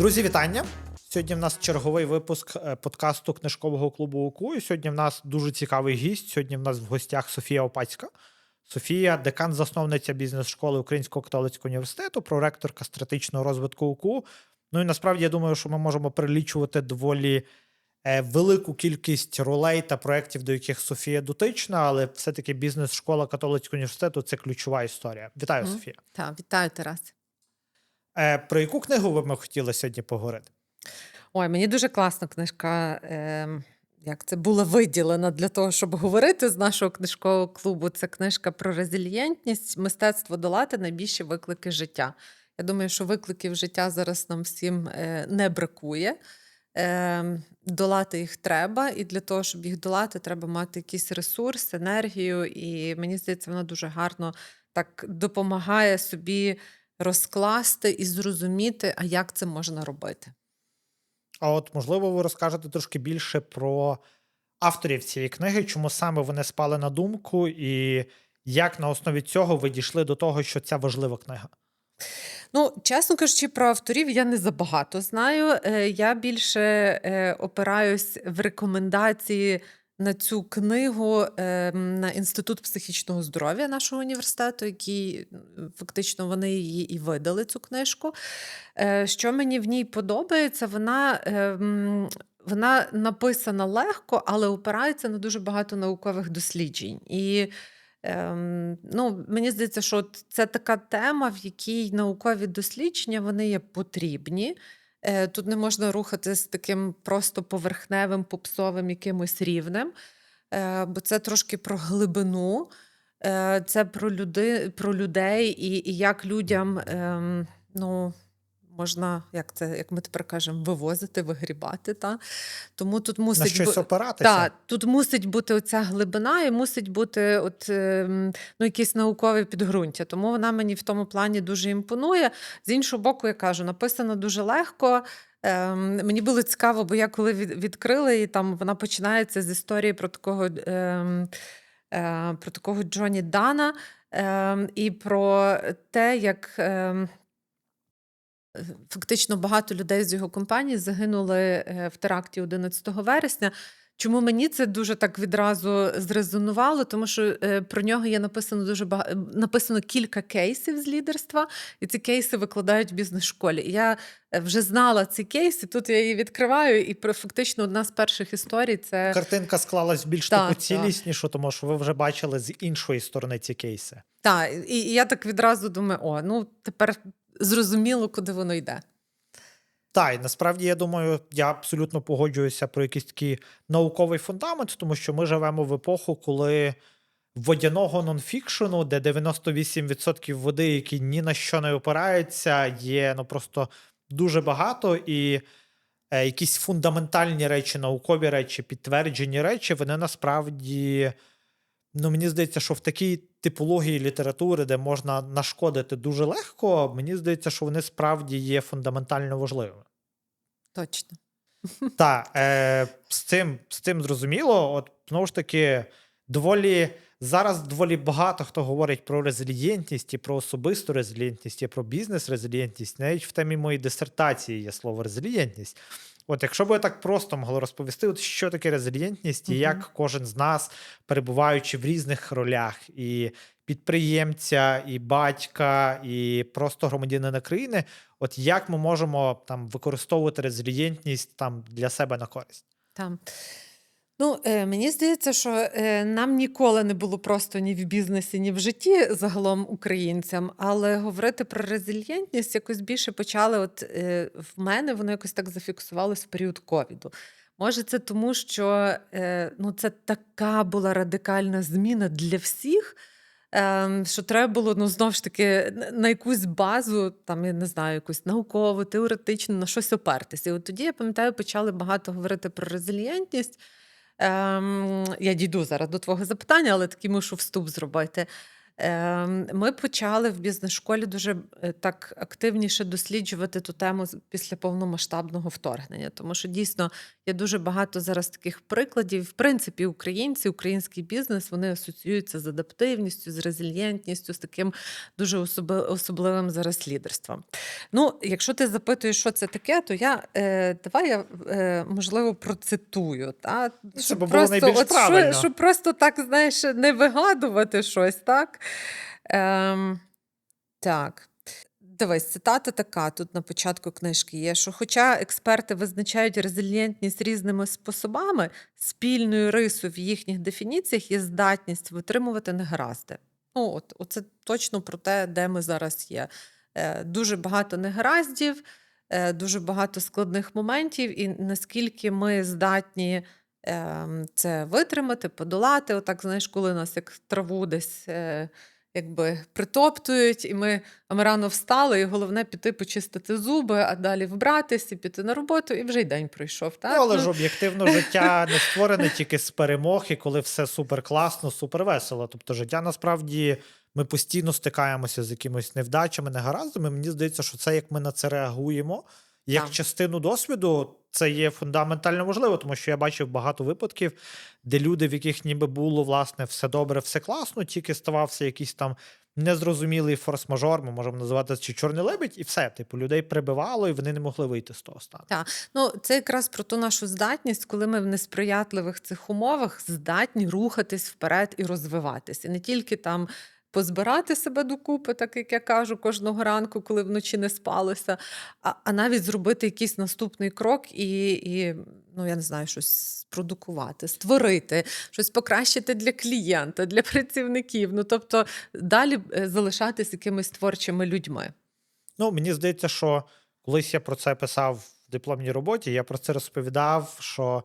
Друзі, вітання! Сьогодні в нас черговий випуск е, подкасту книжкового клубу УКУ. І сьогодні в нас дуже цікавий гість. Сьогодні в нас в гостях Софія Опацька. Софія, декан, засновниця бізнес-школи Українського католицького університету, проректорка стратегічного розвитку УКУ. Ну і насправді я думаю, що ми можемо перелічувати доволі е, велику кількість ролей та проєктів, до яких Софія дотична, але все-таки бізнес-школа католицького університету це ключова історія. Вітаю, Мгм. Софія. Так, вітаю, Тарас. Е, про яку книгу ви ми хотіли сьогодні поговорити? Ой, мені дуже класна книжка. Е, як це була виділена для того, щоб говорити з нашого книжкового клубу. Це книжка про резильєнтність, мистецтво долати найбільші виклики життя. Я думаю, що викликів життя зараз нам всім е, не бракує. Е, долати їх треба, і для того, щоб їх долати, треба мати якийсь ресурс, енергію. І мені здається, вона дуже гарно так допомагає собі розкласти і зрозуміти, а як це можна робити. А от, можливо, ви розкажете трошки більше про авторів цієї книги, чому саме вони спали на думку, і як на основі цього ви дійшли до того, що ця важлива книга? Ну, чесно кажучи, про авторів я не забагато знаю. Е, Я більше е, опираюсь в рекомендації на цю книгу е, на Інститут психічного здоров'я нашого університету, який фактично вони її і видали цю книжку. Е, Що мені в ній подобається, вона. е, Вона написана легко, але опирається на дуже багато наукових досліджень. І Ем, ну, мені здається, що це така тема, в якій наукові дослідження вони є потрібні. Е, Тут не можна рухатись таким просто поверхневим, попсовим якимось рівнем, е, бо це трошки про глибину, е, це про, люди, про людей і, і як людям ем, ну, можна, як це, як ми тепер кажемо, вивозити, вигрібати. Та? Тому тут На мусить щось бу- опиратися? так, тут мусить бути оця глибина і мусить бути от, ем, ну, якесь наукове підґрунтя. Тому вона мені в тому плані дуже імпонує. З іншого боку, я кажу, написано дуже легко. Ем, мені було цікаво, бо я коли відкрила її, там вона починається з історії про такого, ем, е, про такого Джоні Дана ем, і про те, як. Ем, Фактично багато людей з його компанії загинули е, в теракті 11 вересня. Чому мені це дуже так відразу зрезонувало? Тому що е, про нього є написано дуже багато написано кілька кейсів з лідерства, і ці кейси викладають в бізнес-школі. Я е, вже знала ці кейси. Тут я її відкриваю, і про фактично одна з перших історій це Картинка склалась більш Так, таку так. ціліснішу, тому що ви вже бачили з іншої сторони ці кейси. так, і, і я так відразу думаю: о, ну тепер зрозуміло, куди воно йде. Так, і насправді я думаю, я абсолютно погоджуюся про якийсь такий науковий фундамент, тому що ми живемо в епоху, коли водяного нонфікшену, де 98% води, які ні на що не опираються, є ну просто дуже багато, і е, якісь фундаментальні речі, наукові речі, підтверджені речі, вони насправді. Ну, мені здається, що в такій типології літератури, де можна нашкодити дуже легко, мені здається, що вони справді є фундаментально важливими. Точно. Так, е, з, цим, з цим зрозуміло. От знову ж таки, доволі зараз доволі багато хто говорить про резилієнтність і про особисту резилієнтність, і про бізнес-резилієнтність. Навіть в темі моєї дисертації є слово резилієнтність. От якщо б я так просто могли розповісти, от що таке резилієнтність, і як кожен з нас, перебуваючи в різних ролях, і підприємця, і батька, і просто громадянина країни, от як ми можемо там використовувати резильєнтність там для себе на користь? Там. Ну, е, мені здається, що е, нам ніколи не було просто ні в бізнесі, ні в житті загалом українцям, але говорити про резильєнтність якось більше почали. От е, в мене воно якось так зафіксувалось в період ковіду. Може, це тому, що ну, це така була радикальна зміна для всіх. Ем, що треба було ну, знову ж таки на якусь базу, там я не знаю, якусь наукову, теоретичну, на щось опертися. І от тоді я пам'ятаю, почали багато говорити про резильєнтність. Ем, я дійду зараз до твого запитання, але такий мушу вступ зробити. Ем, Ми почали в бізнес-школі дуже е, так активніше досліджувати ту тему після повномасштабного вторгнення, тому що дійсно є дуже багато зараз таких прикладів. В принципі, українці, український бізнес вони асоціюються з адаптивністю, з резильєнтністю, з таким дуже особливим зараз лідерством. Ну, якщо ти запитуєш, що це таке, то я е, давай я е, можливо процитую. Та? Це би було найбільш от, правильно. Щоб, щоб просто так, знаєш, не вигадувати щось, так? Ем, так. Дивись, цитата така тут на початку книжки є, що хоча експерти визначають резильєнтність різними способами, спільною рисою в їхніх дефініціях є здатність витримувати негаразди. Ну, от, оце точно про те, де ми зараз є. Е, дуже багато негараздів, е, дуже багато складних моментів, і наскільки ми здатні це витримати, подолати. Отак, знаєш, коли нас як траву десь е, якби притоптують, і ми, а ми рано встали, і головне піти почистити зуби, а далі вбратись і піти на роботу, і вже й день пройшов. Так? Ну, але Ну, ж об'єктивно життя не створене тільки з перемог, і коли все супер класно, супер весело. Тобто життя насправді ми постійно стикаємося з якимись невдачами, негараздами. Мені здається, що це як ми на це реагуємо. Як Так. частину досвіду, це є фундаментально важливо, тому що я бачив багато випадків, де люди, в яких ніби було власне все добре, все класно, тільки ставався якийсь там незрозумілий форс-мажор, ми можемо називати чи чорний лебідь, і все. Типу, людей прибивало, і вони не могли вийти з того стану. Ну, це якраз про ту нашу здатність, коли ми в несприятливих цих умовах здатні рухатись вперед і розвиватись. І не тільки там позбирати себе докупи, так як я кажу, кожного ранку, коли вночі не спалося, а, а навіть зробити якийсь наступний крок і, і, ну я не знаю, щось продукувати, створити, щось покращити для клієнта, для працівників. Ну тобто далі е, залишатись якимись творчими людьми. Ну, мені здається, що колись я про це писав в дипломній роботі, я про це розповідав, що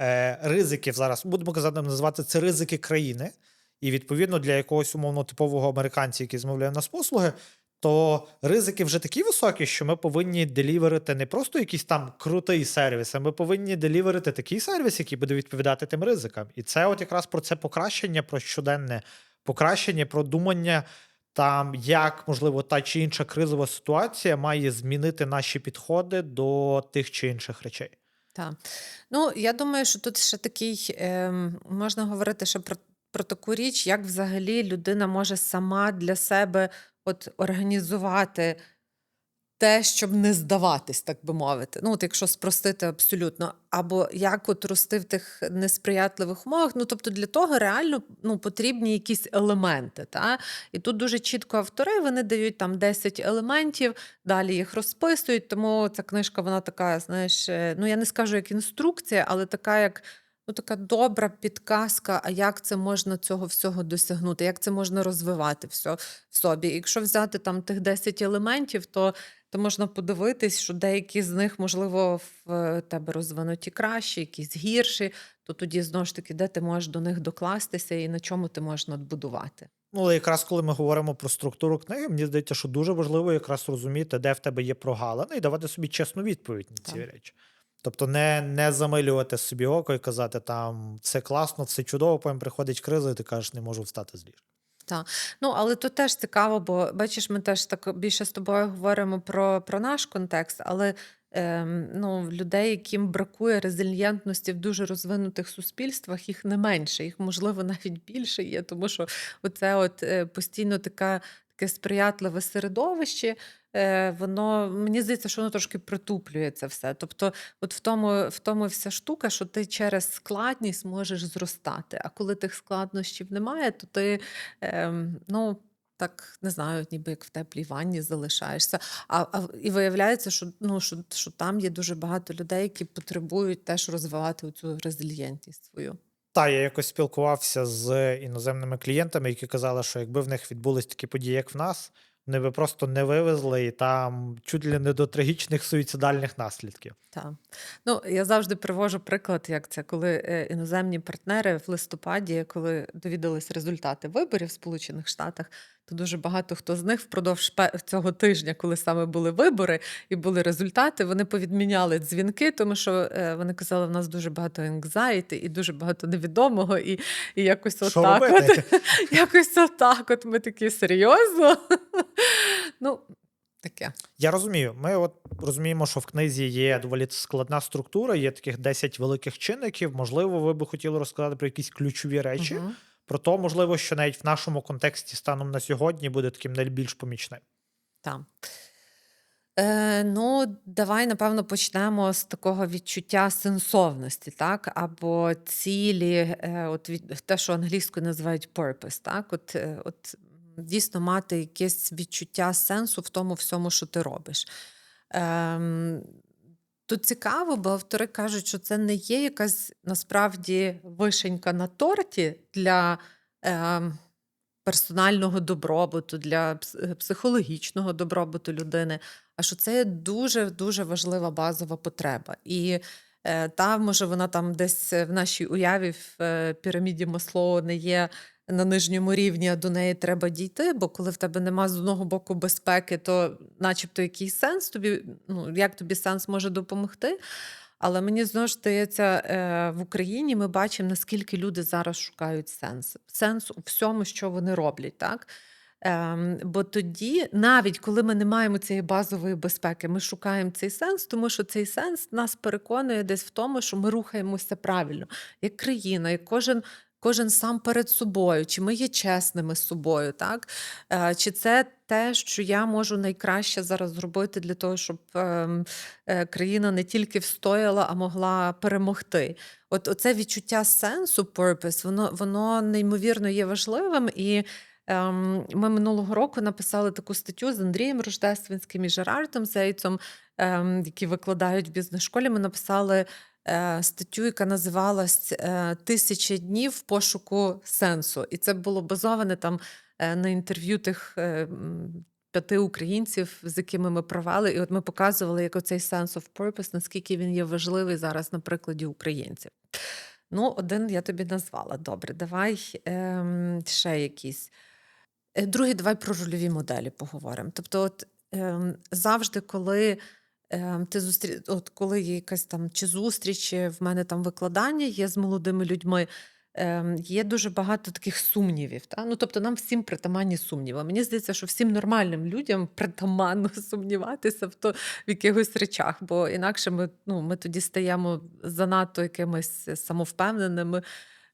е, ризиків зараз, будемо казати, називати це ризики країни. І відповідно для якогось умовно типового американця, який замовляє в нас послуги, то ризики вже такі високі, що ми повинні деліверити не просто якийсь там крутий сервіс, а ми повинні деліверити такий сервіс, який буде відповідати тим ризикам. І це от якраз про це покращення, про щоденне покращення, про думання там, як можливо та чи інша кризова ситуація має змінити наші підходи до тих чи інших речей. Так. Ну, я думаю, що тут ще такий, ем, можна говорити ще про, про таку річ, як взагалі людина може сама для себе от організувати те, щоб не здаватись, так би мовити. Ну, от якщо спростити абсолютно, або як от рости в тих несприятливих умовах. Ну, тобто для того реально ну, потрібні якісь елементи. Та? І тут дуже чітко автори вони дають там 10 елементів, далі їх розписують. Тому ця книжка, вона така, знаєш, е, ну я не скажу як інструкція, але така як. Ну, така добра підказка, а як це можна цього всього досягнути, як це можна розвивати все в собі. І якщо взяти там тих 10 елементів, то, то можна подивитись, що деякі з них, можливо, в е, тебе розвинуті краще, якісь гірші, то тоді знову ж таки, де ти можеш до них докластися і на чому ти можеш надбудувати. Ну, але якраз коли ми говоримо про структуру книги, мені здається, що дуже важливо якраз розуміти, де в тебе є прогалини, і давати собі чесну відповідь на ці Так. речі. Тобто не, не замилювати собі око і казати, там все класно, все чудово, потім приходить криза, і ти кажеш, не можу встати з ліжка. Ну, але тут теж цікаво, бо бачиш, ми теж так більше з тобою говоримо про, про наш контекст, але ем, ну, людей, яким бракує резильєнтності в дуже розвинутих суспільствах, їх не менше, їх можливо навіть більше є, тому що оце от е, постійно така. Таке сприятливе середовище, е, воно мені здається, що воно трошки притуплює це все. Тобто, от в тому, в тому вся штука, що ти через складність можеш зростати. А коли тих складнощів немає, то ти ем, ну. Так не знаю, ніби як в теплій ванні залишаєшся. А, а і виявляється, що ну що, що там є дуже багато людей, які потребують теж розвивати цю резильєнтність свою. Та я якось спілкувався з іноземними клієнтами, які казали, що якби в них відбулись такі події, як в нас, вони би просто не вивезли і там чуть ли не до трагічних суїцидальних наслідків. Так. Ну, я завжди привожу приклад, як це, коли е, іноземні партнери в листопаді, коли довідались результати виборів в Сполучених Штатах, то дуже багато хто з них впродовж цього тижня, коли саме були вибори і були результати, вони повідміняли дзвінки, тому що е, вони казали, в нас дуже багато anxiety і дуже багато невідомого, і, і якось отак. От, якось отак. От ми такі серйозно. Ну, таке. Я розумію. Ми от розуміємо, що в книзі є доволі складна структура, є таких 10 великих чинників. Можливо, ви би хотіли розказати про якісь ключові речі. Мгм. Про то, можливо, що навіть в нашому контексті станом на сьогодні буде таким найбільш помічним. Так. Е, ну, давай, напевно, почнемо з такого відчуття сенсовності, так? Або цілі, е, от від, те, що англійською називають purpose, так? От, е, от дійсно мати якесь відчуття сенсу в тому всьому, що ти робиш. Ем, Тут цікаво, бо автори кажуть, що це не є якась насправді вишенька на торті для ем, персонального добробуту, для е, психологічного добробуту людини, а що це є дуже дуже важлива базова потреба. І е, та, може, вона там десь в нашій уяві в е, піраміді Маслоу не є на нижньому рівні, а до неї треба дійти. Бо коли в тебе нема з одного боку безпеки, то начебто який сенс тобі, ну як тобі сенс може допомогти? Але мені знову ж здається, е, в Україні ми бачимо, наскільки люди зараз шукають сенс. Сенс у всьому, що вони роблять, так? Ем, бо тоді, навіть коли ми не маємо цієї базової безпеки, ми шукаємо цей сенс, тому що цей сенс нас переконує десь в тому, що ми рухаємося правильно, як країна, як кожен. Кожен сам перед собою, чи ми є чесними з собою, так? Е, Чи це те, що я можу найкраще зараз зробити для того, щоб ем, е, країна не тільки встояла, а могла перемогти? От оце відчуття сенсу, purpose, воно, воно неймовірно є важливим. І ем, ми минулого року написали таку статтю з Андрієм Рождественським і Жерардом Зейцом, ем, які викладають в бізнес-школі. Ми написали статтю, яка називалась е, Тисяча днів пошуку сенсу. І це було базоване там е, на інтерв'ю тих. е, П'яти українців, з якими ми провели, і от ми показували, як оцей sense of purpose, наскільки він є важливий зараз на прикладі українців. Ну, один я тобі назвала. Добре, давай ем, ще якісь. Е, Другий, давай про рольові моделі поговоримо. Тобто, от ем, завжди, коли ти зустрі... от коли є якась там чи зустріч, чи в мене там викладання є з молодими людьми, ем, є дуже багато таких сумнівів. Та? Ну, тобто, нам всім притаманні сумніви. Мені здається, що всім нормальним людям притаманно сумніватися в, то, в якихось речах, бо інакше ми, ну, ми тоді стаємо занадто якимись самовпевненими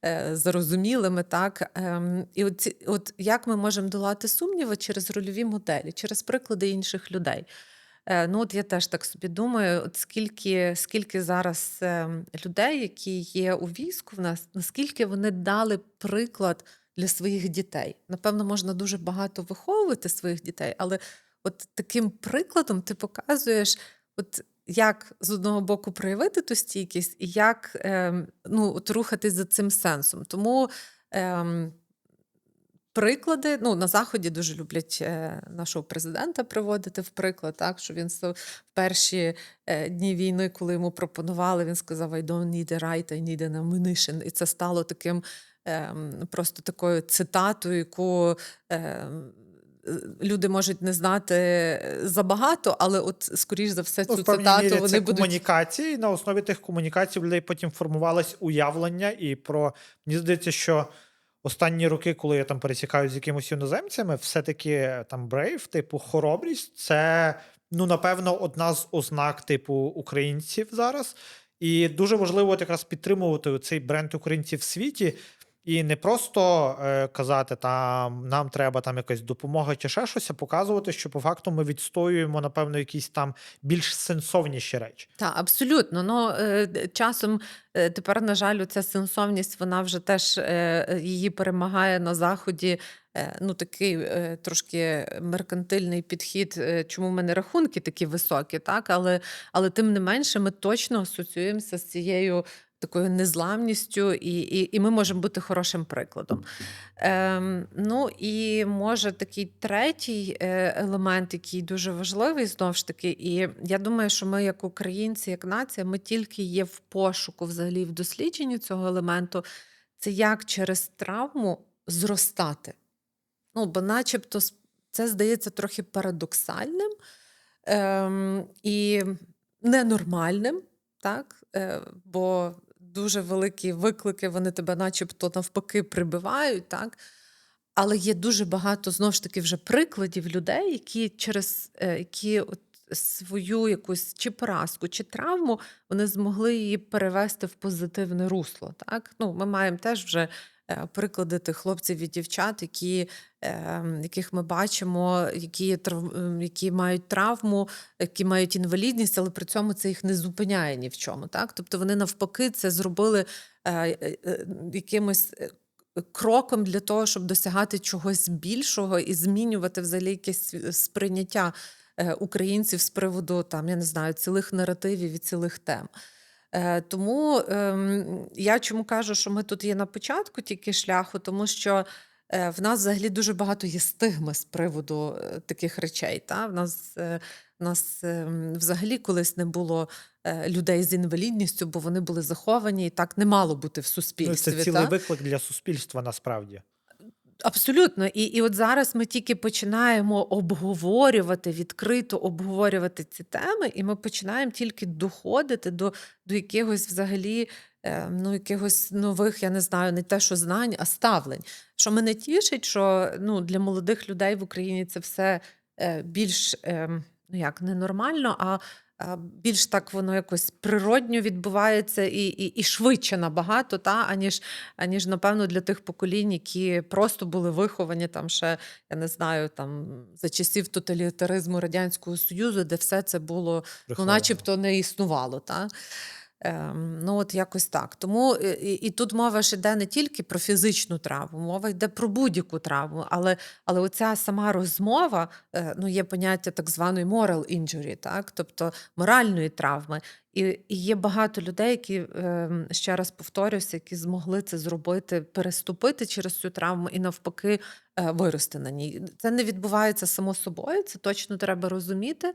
е, зарозумілими, так ем, і от, от як ми можемо долати сумніви через рольові моделі, через приклади інших людей. Е, Ну, от я теж так собі думаю, от скільки, скільки зараз ем, людей, які є у війську в нас, наскільки вони дали приклад для своїх дітей. Напевно, можна дуже багато виховувати своїх дітей, але от таким прикладом ти показуєш, от як з одного боку проявити ту стійкість, і як ем, ну, от рухатись за цим сенсом. Тому ем, приклади, ну, на Заході дуже люблять е, нашого президента приводити в приклад, так, що він в перші е, дні війни, коли йому пропонували, він сказав: I don't need a right, I need an ammunition. І це стало таким ем, просто такою цитатою, яку. ем, Люди можуть не знати забагато, але от скоріш за все Ну, цю певній цитату мірі вони це будуть комунікації. На основі тих комунікацій людей потім формувалось уявлення. І про мені здається, що останні роки, коли я там пересікаю з якимось іноземцями, все-таки там брейв, типу, хоробрість, це ну напевно одна з ознак типу українців зараз. І дуже важливо якраз підтримувати цей бренд українців в світі. І не просто е, казати, там нам треба там якась допомога чи ще щось, а показувати, що по факту ми відстоюємо, напевно, якісь там більш сенсовніші речі. Так, абсолютно. Ну, е, часом е, тепер, на жаль, ця сенсовність, вона вже теж е, її перемагає на заході. е, Ну, такий е, трошки меркантильний підхід, е, чому в мене рахунки такі високі, так? Але, але тим не менше, ми точно асоціюємося з цією такою незламністю, і, і, і ми можемо бути хорошим прикладом. Ем, ну і може такий третій е, елемент, який дуже важливий, знову ж таки, і я думаю, що ми, як українці, як нація, ми тільки є в пошуку, взагалі, в дослідженні цього елементу, це як через травму зростати. Ну, бо начебто це здається трохи парадоксальним ем, і ненормальним, так? Е, бо дуже великі виклики, вони тебе начебто навпаки прибивають, так? Але є дуже багато знову ж таки вже прикладів людей, які через е, які от свою якусь чи поразку, чи травму вони змогли її перевести в позитивне русло. Так? Ну, ми маємо теж вже приклади тих хлопців і дівчат, які, е, яких ми бачимо, які, ем, які мають травму, які мають інвалідність, але при цьому це їх не зупиняє ні в чому. Так? Тобто вони навпаки це зробили е, е, е, якимось. е, Кроком для того, щоб досягати чогось більшого і змінювати взагалі якесь сприйняття е, українців з приводу там, я не знаю, цілих наративів і цілих тем. Е, Тому ем, я чому кажу, що ми тут є на початку тільки шляху, тому що е, в нас взагалі дуже багато є стигми з приводу е, таких речей. Та? В нас, е, в нас ем, взагалі колись не було е, людей з інвалідністю, бо вони були заховані, і так не мало бути в Ну, суспільстві. це цілий та? виклик для суспільства насправді. Абсолютно. І, і от зараз ми тільки починаємо обговорювати, відкрито обговорювати ці теми, і ми починаємо тільки доходити до, до якихось взагалі е, ну, якихось нових, я не знаю, не те, що знань, а ставлень. Що мене тішить, що ну, для молодих людей в Україні це все е, більш е, ну як ненормально, а, більш так воно якось природньо відбувається і, і, і швидше набагато, та, аніж, аніж, напевно, для тих поколінь, які просто були виховані там ще, я не знаю, там за часів тоталітаризму Радянського Союзу, де все це було ну, начебто не існувало. Та? Ем, ну, от якось так. Тому і, і, і тут мова ж йде не тільки про фізичну травму, мова йде про будь-яку травму. Але, але оця сама розмова, е, ну, є поняття так званої moral injury, так? тобто моральної травми. І, і є багато людей, які, ем, ще раз повторюся, які змогли це зробити, переступити через цю травму і навпаки е, вирости на ній. Це не відбувається само собою, це точно треба розуміти.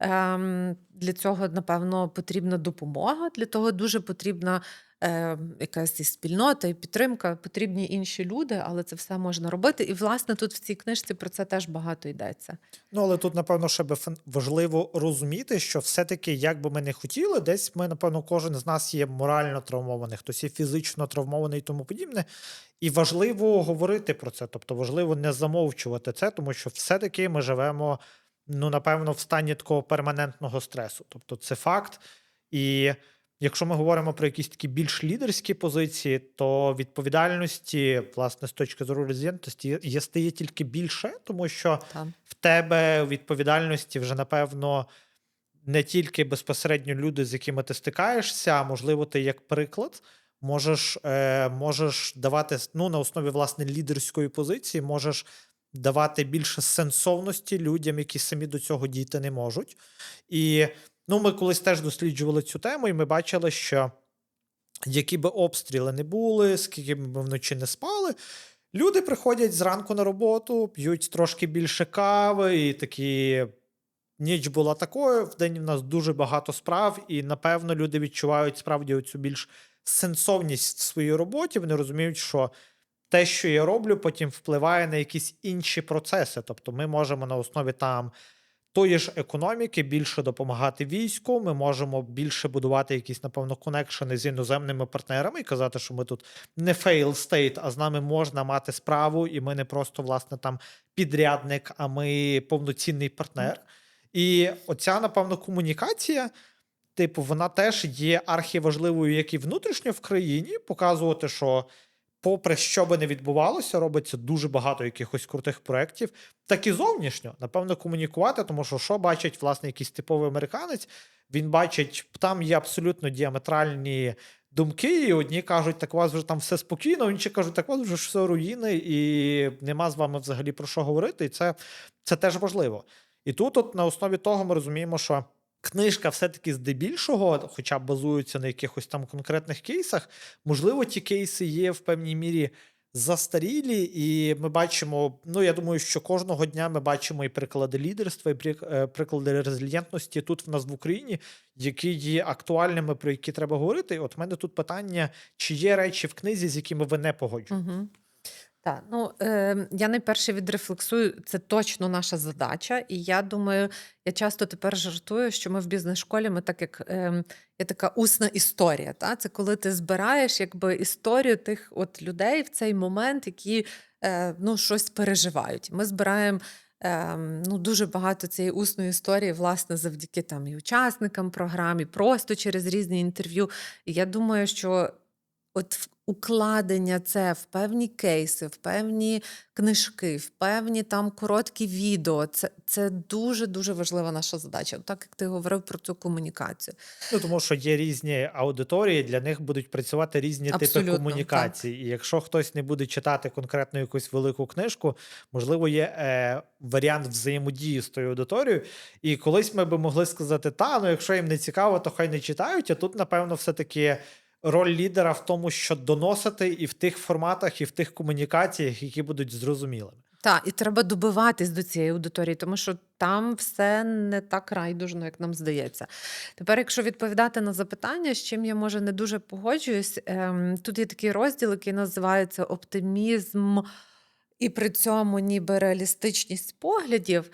Ем, Для цього, напевно, потрібна допомога. Для того дуже потрібна е, якась і спільнота, і підтримка, потрібні інші люди, але це все можна робити. І, власне, тут в цій книжці про це теж багато йдеться. Ну, але тут, напевно, ще би важливо розуміти, що все-таки, як би ми не хотіли, десь ми, напевно, кожен з нас є морально травмований, хтось є фізично травмований і тому подібне. І важливо говорити про це, тобто важливо не замовчувати це, тому що все-таки ми живемо, ну, напевно, в стані такого перманентного стресу. Тобто, це факт. І якщо ми говоримо про якісь такі більш лідерські позиції, то відповідальності, власне, з точки зору резидентності, є, стає тільки більше, тому що Там. в тебе відповідальності вже напевно не тільки безпосередньо люди, з якими ти стикаєшся, а можливо, ти як приклад можеш, е, можеш давати ну, на основі власне лідерської позиції, можеш давати більше сенсовності людям, які самі до цього дійти не можуть. І ну, ми колись теж досліджували цю тему, і ми бачили, що які би обстріли не були, скільки б ми вночі не спали. Люди приходять зранку на роботу, п'ють трошки більше кави, і такі ніч була такою. Вдень в нас дуже багато справ, і напевно люди відчувають справді оцю більш сенсовність в своїй роботі. Вони розуміють, що те, що я роблю, потім впливає на якісь інші процеси. Тобто, ми можемо на основі там тої ж економіки більше допомагати війську. Ми можемо більше будувати якісь, напевно, конекшени з іноземними партнерами і казати, що ми тут не fail state, а з нами можна мати справу, і ми не просто власне там підрядник, а ми повноцінний партнер. І оця, напевно, комунікація. Типу, вона теж є архіважливою, як і внутрішньо в країні, показувати, що, попри що би не відбувалося, робиться дуже багато якихось крутих проєктів, так і зовнішньо, напевно, комунікувати, тому що що бачить, власне, якийсь типовий американець, він бачить, там є абсолютно діаметральні думки, і одні кажуть, так у вас вже там все спокійно, інші кажуть, так у вас вже все руїни, і нема з вами взагалі про що говорити. І це, це теж важливо. І тут, от на основі того, ми розуміємо, що книжка все-таки здебільшого, хоча базується на якихось там конкретних кейсах, можливо, ті кейси є в певній мірі застарілі, і ми бачимо. Ну, я думаю, що кожного дня ми бачимо і приклади лідерства, і е, приклади резильєнтності тут в нас в Україні, які є актуальними, про які треба говорити. От в мене тут питання: чи є речі в книзі, з якими ви не погоджуєтесь? Угу. Так, ну е, я найперше відрефлексую, це точно наша задача. І я думаю, я часто тепер жартую, що ми в бізнес-школі, ми так як е, є така усна історія. Та? Це коли ти збираєш якби історію тих от людей в цей момент, які е, ну, щось переживають. Ми збираємо. е, Ну, дуже багато цієї усної історії, власне, завдяки там і учасникам програм, і просто через різні інтерв'ю. І я думаю, що от укладення це в певні кейси, в певні книжки, в певні там короткі відео. Це, це дуже дуже важлива наша задача. Так як ти говорив про цю комунікацію. Ну, тому що є різні аудиторії, для них будуть працювати різні Абсолютно, типи комунікацій. І якщо хтось не буде читати конкретно якусь велику книжку, можливо, є е, варіант взаємодії з тою аудиторією. І колись ми би могли сказати, та, ну якщо їм не цікаво, то хай не читають. А тут, напевно, все-таки роль лідера в тому, що доносити і в тих форматах, і в тих комунікаціях, які будуть зрозумілими. Так, і треба добиватись до цієї аудиторії, тому що там все не так райдужно, як нам здається. Тепер, якщо відповідати на запитання, з чим я може не дуже погоджуюсь, ем, тут є такий розділ, який називається оптимізм, і при цьому ніби реалістичність поглядів.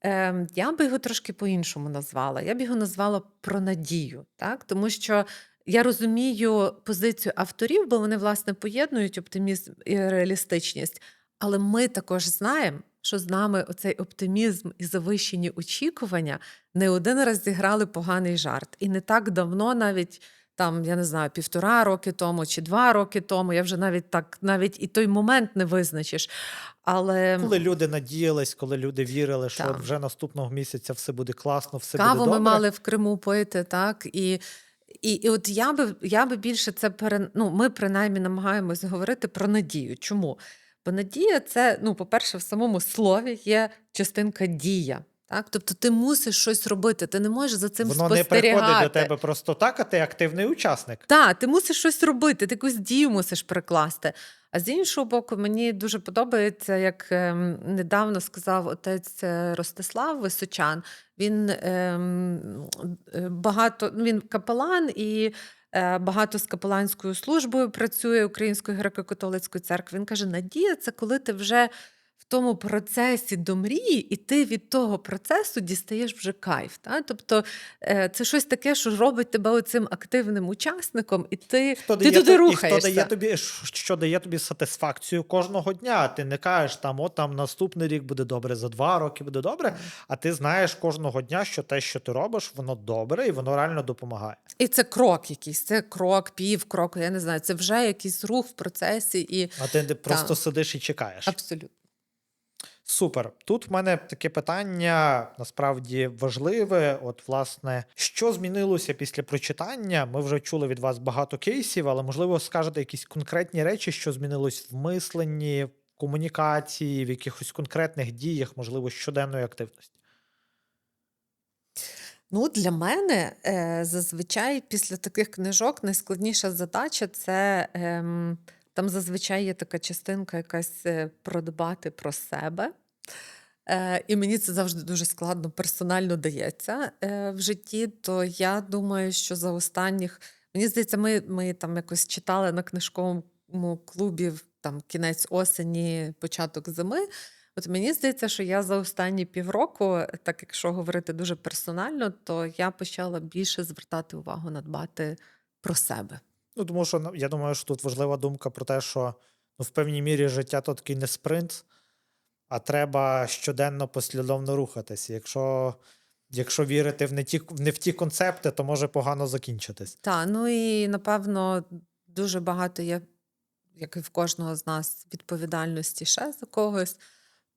Ем, я би його трошки по-іншому назвала. Я б його назвала про надію, так? тому що я розумію позицію авторів, бо вони власне поєднують оптимізм і реалістичність. Але ми також знаємо, що з нами оцей оптимізм і завищені очікування не один раз зіграли поганий жарт. І не так давно, навіть там, я не знаю, півтора роки тому чи два роки тому, я вже навіть так, навіть і той момент не визначиш. Але Коли люди надіялись, коли люди вірили, що Так. вже наступного місяця все буде класно, все Каву буде ми мали в Криму пити, так і. І, і от я би я би більше це пере... ну, ми принаймні намагаємось говорити про надію. Чому? Бо надія це, ну, по-перше, в самому слові є частинка дія. Так? Тобто ти мусиш щось робити, ти не можеш за цим Воно не приходить до тебе просто так, а ти активний учасник. Так, ти мусиш щось робити, ти якусь дію мусиш прикласти. А з іншого боку, мені дуже подобається, як ем, недавно сказав отець е, Ростислав Височан. Він ем, е, багато він капелан і е, багато з капеланською службою працює Української греко-католицької церкви. Він каже: Надія це коли ти вже тому процесі до мрії, і ти від того процесу дістаєш вже кайф. Та? Тобто е, це щось таке, що робить тебе оцим активним учасником, і ти, Хто ти дає, туди то- і рухаєшся. хто дає тобі, що дає тобі сатисфакцію кожного дня. Ти не кажеш, там, от там наступний рік буде добре, за два роки буде добре. А ти знаєш кожного дня, що те, що ти робиш, воно добре і воно реально допомагає. І це крок якийсь, це крок, пів кроку, я не знаю, це вже якийсь рух в процесі і А ти просто Так. сидиш і чекаєш. абсолютно. Супер. Тут в мене таке питання насправді важливе. От, власне, що змінилося після прочитання? Ми вже чули від вас багато кейсів, але можливо скажете якісь конкретні речі, що змінилось в мисленні, в комунікації, в якихось конкретних діях, можливо, щоденної активності. Ну, для мене е, зазвичай після таких книжок найскладніша задача це ем, там зазвичай є така частинка, якась е, продбати про себе. Е, і мені це завжди дуже складно персонально дається е, в житті. То я думаю, що за останніх, мені здається, ми, ми там якось читали на книжковому клубі там кінець осені, початок зими. От мені здається, що я за останні півроку, так якщо говорити дуже персонально, то я почала більше звертати увагу на дбати про себе. Ну, тому що ну, я думаю, що тут важлива думка про те, що ну, в певній мірі життя то такий не спринт, а треба щоденно послідовно рухатись. Якщо, якщо вірити в не, ті, не в ті концепти, то може погано закінчитись. Та, ну і напевно дуже багато є, як і в кожного з нас, відповідальності ще за когось.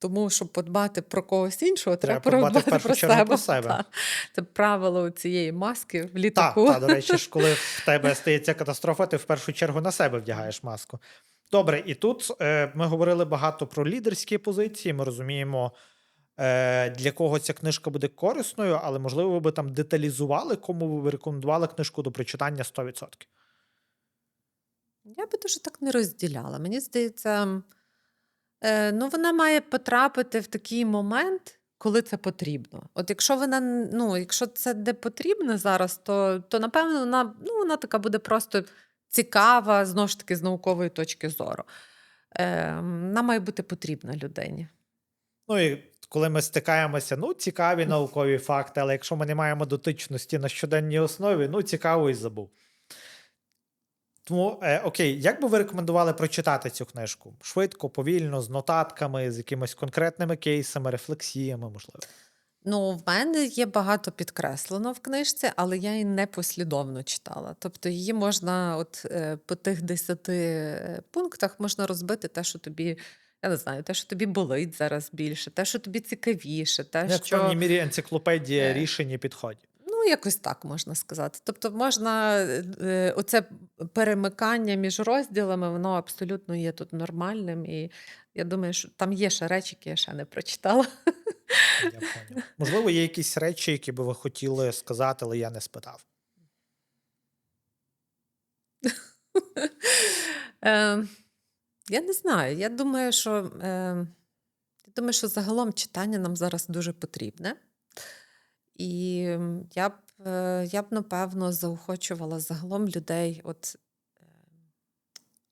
Тому, щоб подбати про когось іншого, треба, Треба подбати в подбати першу про чергу себе. про себе. Та. Це правило цієї маски в Так, літаку. та, до речі, ж, коли в тебе стається катастрофа, ти в першу чергу на себе вдягаєш маску. Добре, і тут е, ми говорили багато про лідерські позиції. Ми розуміємо, е, для кого ця книжка буде корисною, але можливо, ви би там деталізували, кому ви б рекомендували книжку до прочитання 100%. Я би дуже так не розділяла. Мені здається, е, ну, вона має потрапити в такий момент, коли це потрібно. От якщо вона, ну, якщо це не потрібно зараз, то, то напевно вона, ну, вона така буде просто цікава, знову ж таки, з наукової точки зору. е, вона має бути потрібна людині. Ну і коли ми стикаємося, ну, цікаві наукові факти, але якщо ми не маємо дотичності на щоденній основі, ну, цікаво і забув. Тому, е, окей, як би ви рекомендували прочитати цю книжку? Швидко, повільно, з нотатками, з якимись конкретними кейсами, рефлексіями, можливо. Ну, в мене є багато підкреслено в книжці, але я її не послідовно читала. Тобто її можна, от е, по тих десяти е, пунктах можна розбити те, що тобі, я не знаю, те, що тобі болить зараз більше, те, що тобі цікавіше, те, Як в що певній мірі енциклопедія Е, рішень і підходів. Ну, якось так можна сказати. Тобто, можна е, оце перемикання між розділами, воно абсолютно є тут нормальним. І я думаю, що там є ще речі, які я ще не прочитала. Я. Можливо, є якісь речі, які би ви хотіли сказати, але я не спитав. Е, я не знаю. Я думаю, що, е, я думаю, що загалом читання нам зараз дуже потрібне. І я б, е, я б напевно заохочувала загалом людей от, е,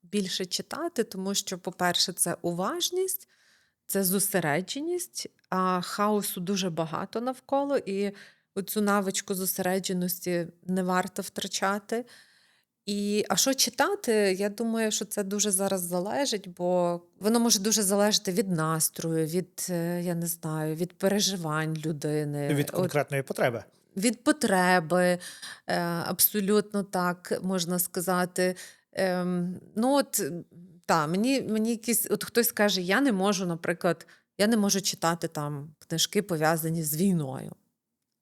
більше читати, тому що, по-перше, це уважність, це зосередженість, а хаосу дуже багато навколо, і оцю навичку зосередженості не варто втрачати. І, а що читати? Я думаю, що це дуже зараз залежить, бо воно може дуже залежати від настрою, від, е, я не знаю, від переживань людини, Від от, конкретної потреби. від потреби, е, абсолютно так можна сказати. Ем, ну, от, та, мені, мені якісь, от хтось каже, я не можу, наприклад, я не можу читати там книжки, пов'язані з війною.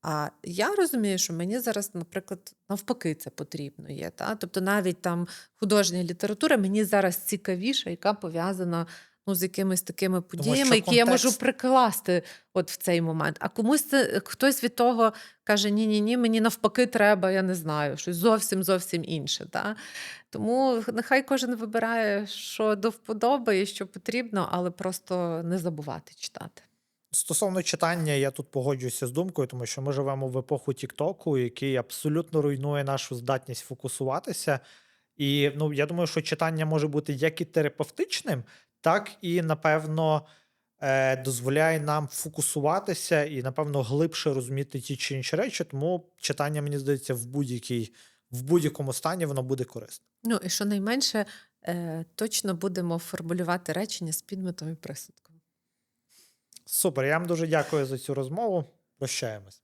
А я розумію, що мені зараз, наприклад, навпаки, це потрібно є. Та? Тобто навіть там художня література мені зараз цікавіша, яка пов'язана ну, з якимись такими подіями, які я можу прикласти от в цей момент. А комусь це хтось від того каже: ні, ні, ні, мені навпаки треба, я не знаю, щось зовсім зовсім інше. Та? Тому нехай кожен вибирає, що до вподоби і що потрібно, але просто не забувати читати. Стосовно читання, я тут погоджуюся з думкою, тому що ми живемо в епоху Тіктоку, який абсолютно руйнує нашу здатність фокусуватися. І ну, я думаю, що читання може бути як і терапевтичним, так і, напевно, е, дозволяє нам фокусуватися і, напевно, глибше розуміти ті чи інші речі. Тому читання, мені здається, в будь-якій, в будь-якому стані воно буде корисно. Ну і щонайменше е, точно будемо формулювати речення з підметом і присудком. Супер. Я вам дуже дякую за цю розмову. Прощаємось.